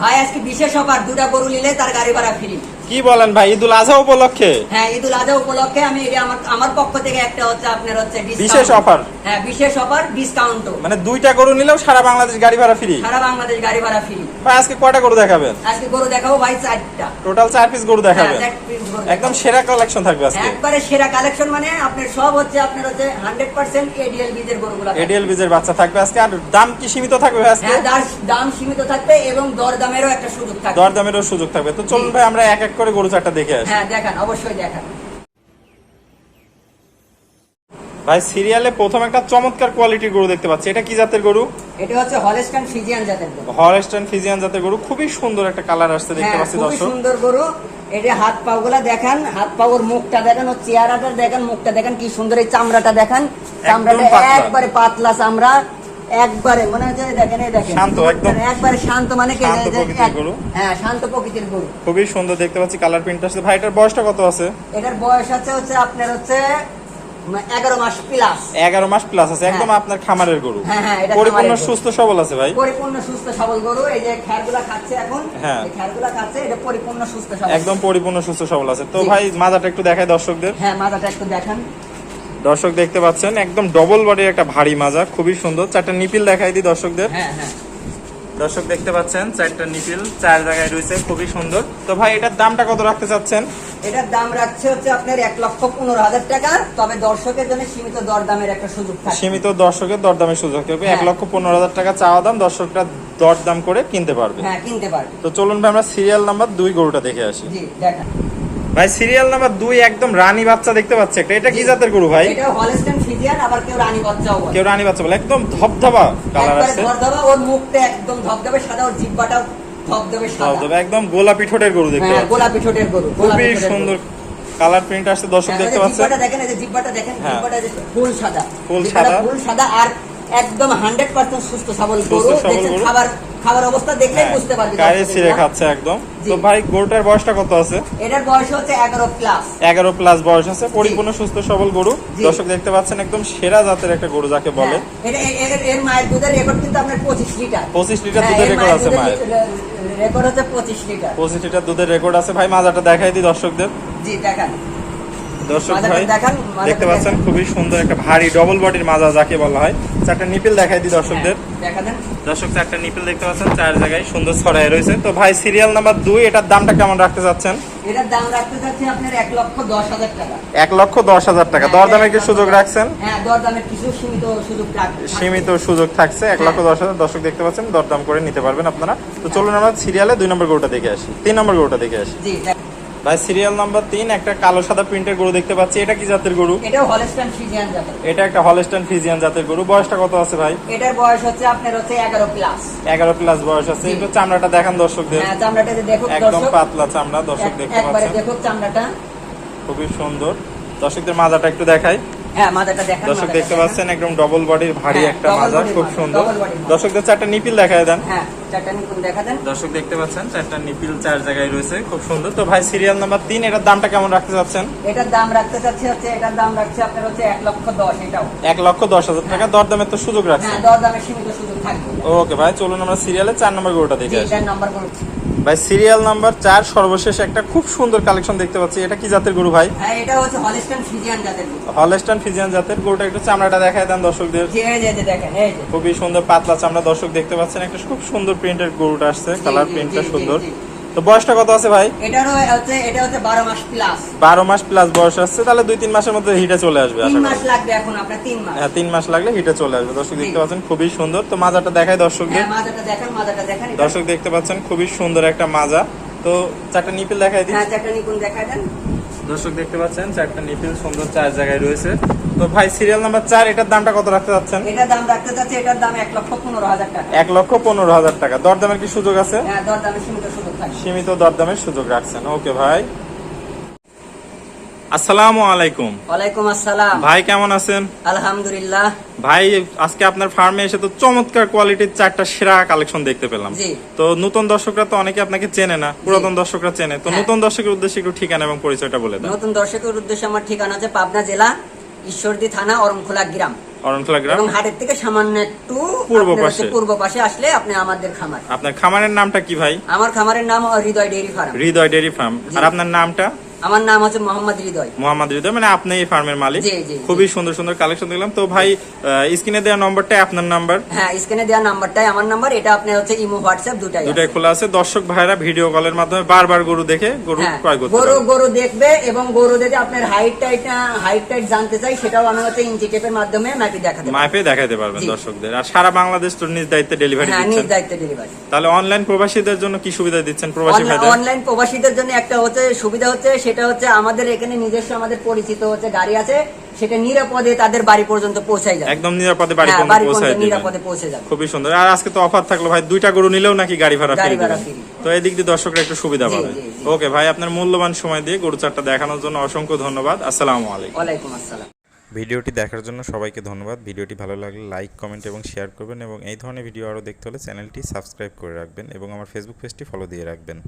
ভাই আজকে বিশেষ অফার দুটা গরু নিলে তার গাড়ি ভাড়া ফ্রি। কি বলেন ভাই ঈদুল আজহা উপলক্ষে? হ্যাঁ ঈদুল আজহা উপলক্ষে আমি এটা আমার আমার পক্ষ থেকে একটা হচ্ছে আপনার হচ্ছে বিশেষ offer? হ্যাঁ বিশেষ অফার ডিসকাউন্ট মানে দুইটা গরু নিলেও সারা বাংলাদেশ গাড়ি ভাড়া ফ্রি সারা বাংলাদেশ গাড়ি ভাড়া ফ্রি ভাই আজকে কয়টা গরু দেখাবেন? আজকে গরু দেখাবো ভাই চারটা। টোটাল চার পিস গরু দেখাবেন। হ্যাঁ, গরু একদম সেরা কালেকশন থাকবে আজকে। একবারে সেরা কালেকশন মানে আপনার সব হচ্ছে আপনার হচ্ছে হান্ড্রেড পার্সেন্ট এডিএল বীজের গরুগুলো এডিএল বীজের বাচ্চা থাকবে আজকে। আর দাম কি সীমিত থাকবে আজকে? হ্যাঁ দাম সীমিত থাকবে এবং দর দামেরও একটা সুযোগ থাকবে। দরদামেরও সুযোগ থাকবে। তো চলুন ভাই আমরা এক এক করে গরু চারটা দেখে আসি। হ্যাঁ দেখান অবশ্যই দেখান। ভাই সিরিয়ালে প্রথম একটা চমৎকার কোয়ালিটির গরু দেখতে পাচ্ছি। এটা কি জাতের গরু? এটা হচ্ছে হলেস্টান ফিজিয়ান জাতের গরু। হলস্টাইন ফিজিয়ান জাতের গরু। খুবই সুন্দর একটা কালার আসছে দেখতে হ্যাঁ পাচ্ছি দর্শক। সুন্দর গরু। এটা হাত পা গুলা দেখান হাত পা ওর মুখটা দেখান ওর চেহারাটা দেখান মুখটা দেখেন কি সুন্দর এই চামড়াটা দেখান। চামড়াটা একবারে পাতলা চামড়া। একবারে মনে হচ্ছে দেখেন এই দেখেন। শান্ত, একদম। একবারে শান্ত মানে কি গরু। হ্যাঁ শান্ত প্রকৃতির গরু। খুবই সুন্দর দেখতে পাচ্ছি কালার প্রিন্ট আসছে। ভাই এটার বয়সটা কত আছে? এটার বয়স আছে হচ্ছে আপনার হচ্ছে এগারো মাস প্লাস এগারো মাস প্লাস আছে একদম হ্যাঁ। আপনার খামারের গরু। হ্যাঁ, হ্যাঁ, পরিপূর্ণ সুস্থ সবল আছে ভাই। পরিপূর্ণ সুস্থ সবল গরু। এই যে খ্যারগুলা খাচ্ছে এখন হ্যাঁ। খ্যারগুলা খাচ্ছে এটা পরিপূর্ণ সুস্থ সবল। একদম পরিপূর্ণ সুস্থ সবল আছে। তো ভাই মাজাটা একটু দেখায় দর্শকদের। হ্যাঁ মাথাটা একটু দেখান। দর্শক দেখতে পাচ্ছেন একদম ডবল বডির একটা ভারী মাজা খুবই সুন্দর। চারটা নিপিল দেখাই দিই দর্শকদের। হ্যাঁ হ্যাঁ। দর্শক দেখতে পাচ্ছেন চারটা নিপিল চার জায়গায় রয়েছে খুবই সুন্দর। তো ভাই এটার দামটা কত রাখতে চাচ্ছেন? এটার দাম রাখছে হচ্ছে আপনার এক লক্ষ পনেরো হাজার টাকা তবে দর্শকের জন্য সীমিত দর দামের একটা সুযোগ থাকে। সীমিত দর্শকের দরদামের সুযোগ থাকবে এক হ্যাঁ। লক্ষ পনেরো হাজার টাকা চাওয়া দাম দর্শকরা দরদাম করে কিনতে পারবে। হ্যাঁ কিনতে পারবে। তো চলুন ভাই আমরা সিরিয়াল নাম্বার দুই গরুটা দেখে আসি। জি দেখান। ভাই সিরিয়াল নাম্বার দুই একদম রানী বাচ্চা দেখতে পাচ্ছে একটা। এটা কি জাতের গরু ভাই? এটা আবার কেউ রানী বাচ্চাও বলে। কেউ রানী বাচ্চা বলে। একদম ধবধবা কালার আছে। ধবধবা ওর মুখটা একদম ধবধবে সাদা ওর জিব্বাটাও ধবধবে সাদা। ধবধবা একদম গোলাপি ঠোঁটের গরু দেখতে হ্যাঁ পাচ্ছি। গোলাপি ঠোঁটের গরু খুবই সুন্দর কালার প্রিন্ট আসছে দর্শক হ্যাঁ, দেখতে ওই যে জিব্বাটা দেখেন এই যে জিব্বাটা দেখেন হ্যাঁ। ফুল সাদা। ফুল সাদা। ফুল সাদা আর একদম হান্ড্রেড পার্সেন্ট সুস্থ সবল গরু। সবল খাবার খাবার অবস্থা দেখলেই হ্যাঁ, বুঝতে পারবে গায়ে। ছিঁড়ে খাচ্ছে একদম। তো ভাই গরুটার বয়সটা কত আছে? এটার বয়স হচ্ছে এগারো প্লাস বয়স আছে। পরিপূর্ণ সুস্থ সবল গরু। দর্শক দেখতে পাচ্ছেন একদম সেরা জাতের একটা গরু যাকে বলে। এর এর মায়ের দুধের রেকর্ড কিন্তু আপনার পঁচিশ লিটার। 25 লিটার হ্যাঁ, দুধের record আছে মায়ের। রেকর্ড হচ্ছে লিটার। দুধের রেকর্ড আছে। ভাই মাজাটা দেখাই দিই দর্শকদের। জি দেখান। দর্শক ভাই দেখতে পাচ্ছেন খুবই সুন্দর একটা ভারী ডবল বডির মাজা যাকে বলা হয়। চারটা নিপিল দেখাই দিই দর্শকদের। হ্যাঁ, দর্শক চারটা নিপিল দেখতে পাচ্ছেন চার জায়গায় সুন্দর ছড়াই রয়েছে। তো ভাই সিরিয়াল নাম্বার দুই এটার দামটা কেমন রাখতে চাচ্ছেন? এটার দাম রাখতে চাচ্ছি আপনার এক লক্ষ দশ হাজার টাকা। এক লক্ষ দশ হাজার টাকা। দরদামের কি সুযোগ রাখছেন? হ্যাঁ দরদামের কিছু সীমিত সুযোগ সীমিত সুযোগ থাকছে এক লক্ষ দশ হাজার। দর্শক দেখতে পাচ্ছেন দরদাম করে নিতে পারবেন আপনারা। তো চলুন আমরা সিরিয়ালে দুই নম্বর গরুটা দেখে আসি। তিন নম্বর গরুটা দেখে আসি। ভাই সিরিয়াল নাম্বার তিন একটা কালো সাদা প্রিন্টের গরু দেখতে পাচ্ছি। এটা কি জাতের গরু? হলস্টান এটা একটা হলস্টাইন ফিজিয়ান জাতের গরু। বয়সটা কত আছে ভাই? এটার বয়স হচ্ছে আপনার হচ্ছে এগারো প্লাস এগারো প্লাস বয়স আছে। একটু চামড়াটা দেখান দর্শকদের। হ্যাঁ চামড়াটা দেখো একদম পাতলা চামড়া দর্শক দেখতে একবারে পাচ্ছেন। দেখো চামড়াটা। খুবই সুন্দর। দর্শকদের মাজাটা একটু দেখাই। হ্যাঁ দেখান দর্শক দেখতে পাচ্ছেন একদম ডবল বডির ভারী হ্যাঁ, একটা মাজা খুব সুন্দর। দর্শকদের চারটা নিপিল দেখায় দেন। হ্যাঁ চারটা নিপুণ দেখা দেন। দর্শক দেখতে পাচ্ছেন চারটা নিপিল চার জায়গায় রয়েছে খুব সুন্দর। তো ভাই সিরিয়াল নাম্বার তিন এটার দামটা কেমন রাখতে চাচ্ছেন? এটার দাম রাখতে চাচ্ছি হচ্ছে এটার দাম রাখছে আপনার হচ্ছে এক লক্ষ দশ এটাও। এক লক্ষ দশ হাজার টাকা। দরদামের তো সুযোগ রাখছেন। হ্যাঁ দর সীমিত সুযোগ থাকবে। ওকে ভাই চলুন আমরা সিরিয়ালে চার নম্বর গরুটা দেখে এটার নাম্বার বলছি ভাই সিরিয়াল নাম্বার চার সর্বশেষ একটা খুব সুন্দর কালেকশন দেখতে পাচ্ছি। এটা কি জাতের গরু ভাই? হ্যাঁ এটা হচ্ছে হলিস্টান ফিজিয়ান জাতের গরু। হলস্টান ফিজিয়ান জাতের গরুটা একটু চামড়াটা দেখায় দেন দর্শকদের। খুবই সুন্দর পাতলা চামড়া দর্শক দেখতে পাচ্ছেন একটা খুব সুন্দর প্রিন্টের গরুটা আসছে কালার প্রিন্টটা সুন্দর। তো বয়সটা কত আছে ভাই? এটারও হচ্ছে এটা হচ্ছে বারো মাস প্লাস বারো মাস প্লাস বয়স আসছে তাহলে দুই তিন মাসের মধ্যে হিটে চলে আসবে আশা করি। 3 মাস লাগবে এখন আপনার 3 মাস। হ্যাঁ তিন মাস লাগলে হিটে চলে আসবে। দর্শক দেখতে পাচ্ছেন খুবই সুন্দর। তো মাজাটা দেখায় দর্শকদের। হ্যাঁ মাজাটা দেখেন মাজাটা দেখেন দর্শক দেখতে পাচ্ছেন খুবই সুন্দর একটা মাজা। তো চারটা নিপিল দেখাই দিন। হ্যাঁ চারটা দেখাই দেন। দর্শক দেখতে পাচ্ছেন চারটা নিপিল সুন্দর চার জায়গায় রয়েছে। তো ভাই সিরিয়াল নাম্বার চার এটার দামটা কত রাখতে যাচ্ছেন? এটার দাম রাখতে চাচ্ছি এটার দাম এক লক্ষ পনেরো হাজার টাকা। এক লক্ষ পনেরো হাজার টাকা। দরদামের কি সুযোগ আছে? হ্যাঁ দরদামের সীমিত সুযোগ সীমিত দরদামের সুযোগ রাখছেন। ওকে ভাই। আসসালামু আলাইকুম। ওয়ালাইকুম আসসালাম। ভাই কেমন আছেন? আলহামদুলিল্লাহ। ভাই আজকে আপনার ফার্মে এসে তো চমৎকার কোয়ালিটির চারটা সেরা কালেকশন দেখতে পেলাম। তো নতুন দর্শকরা তো অনেকে আপনাকে চেনে না পুরাতন দর্শকরা চেনে। তো হ্যাঁ। নতুন দর্শকের উদ্দেশ্যে একটু ঠিকানা এবং পরিচয়টা বলে দেন। নতুন দর্শকের উদ্দেশ্যে আমার ঠিকানা হচ্ছে পাবনা জেলা ঈশ্বরদী থানা অরমখোলা গ্রাম। অরণখোলা গ্রাম। এবং হাটের থেকে সামান্য একটু পূর্ব পাশে। পূর্ব পাশে আসলে আপনি আমাদের খামার। আপনার খামারের নামটা কি ভাই? আমার খামারের নাম Hridoy dairy farm. Hridoy dairy farm. আর আপনার নামটা? আমার নাম হচ্ছে মোহাম্মদ হৃদয়। মোহাম্মদ হৃদয় মানে আপনি এই ফার্মের মালিক। খুবই সুন্দর সুন্দর কালেকশন দেখলাম। তো ভাই স্ক্রিনে দেওয়া নম্বরটাই আপনার নাম্বার হ্যাঁ স্ক্রিনে দেওয়া নাম্বারটাই আমার নাম্বার এটা আপনার হচ্ছে ইমো হোয়াটসঅ্যাপ দুটাই দুটাই খোলা আছে। দর্শক ভাইরা ভিডিও কলের মাধ্যমে বারবার গরু দেখে গরু হ্যাঁ, ক্রয় করতে গরু গরু দেখবে এবং গরু আপনার হাইট টাইট হাইট টাইট জানতে চাই সেটাও আমি হচ্ছে ইঞ্চি টেপের মাধ্যমে ম্যাপি দেখাতে দেখাতে পারবেন দর্শকদের। আর সারা বাংলাদেশ তো নিজ দায়িত্বে ডেলিভারি হ্যাঁ নিজ দায়িত্বে ডেলিভারি তাহলে অনলাইন প্রবাসীদের জন্য কি সুবিধা দিচ্ছেন? প্রবাসী ভাইদের? অনলাইন প্রবাসীদের জন্য একটা হচ্ছে সুবিধা হচ্ছে সেটা হচ্ছে আমাদের এখানে নিজস্ব আমাদের পরিচিত হচ্ছে গাড়ি আছে সেটা নিরাপদে তাদের বাড়ি পর্যন্ত পৌঁছাই যাবে। একদম নিরাপদে বাড়ি হ্যাঁ, পর্যন্ত পৌঁছায় নিরাপদে পৌঁছে যাবে। খুবই সুন্দর। আর আজকে তো অফার থাকল ভাই দুইটা গরু নিলেও নাকি গাড়ি ভাড়া গাড়ি ফ্রি। তো এই দিক দিয়ে দর্শকরা একটু সুবিধা পাবে। ওকে ভাই আপনার মূল্যবান সময় দিয়ে গরু চারটা দেখানোর জন্য অসংখ্য ধন্যবাদ। আসসালামু আলাইকুম। ওয়ালাইকুম আসসালাম। ভিডিওটি দেখার জন্য সবাইকে ধন্যবাদ। ভিডিওটি ভালো লাগলে লাইক কমেন্ট এবং শেয়ার করবেন এবং এই ধরনের ভিডিও আরও দেখতে হলে চ্যানেলটি সাবস্ক্রাইব করে রাখবেন এবং আমার ফেসবুক পেজটি ফলো দিয়ে রাখবেন।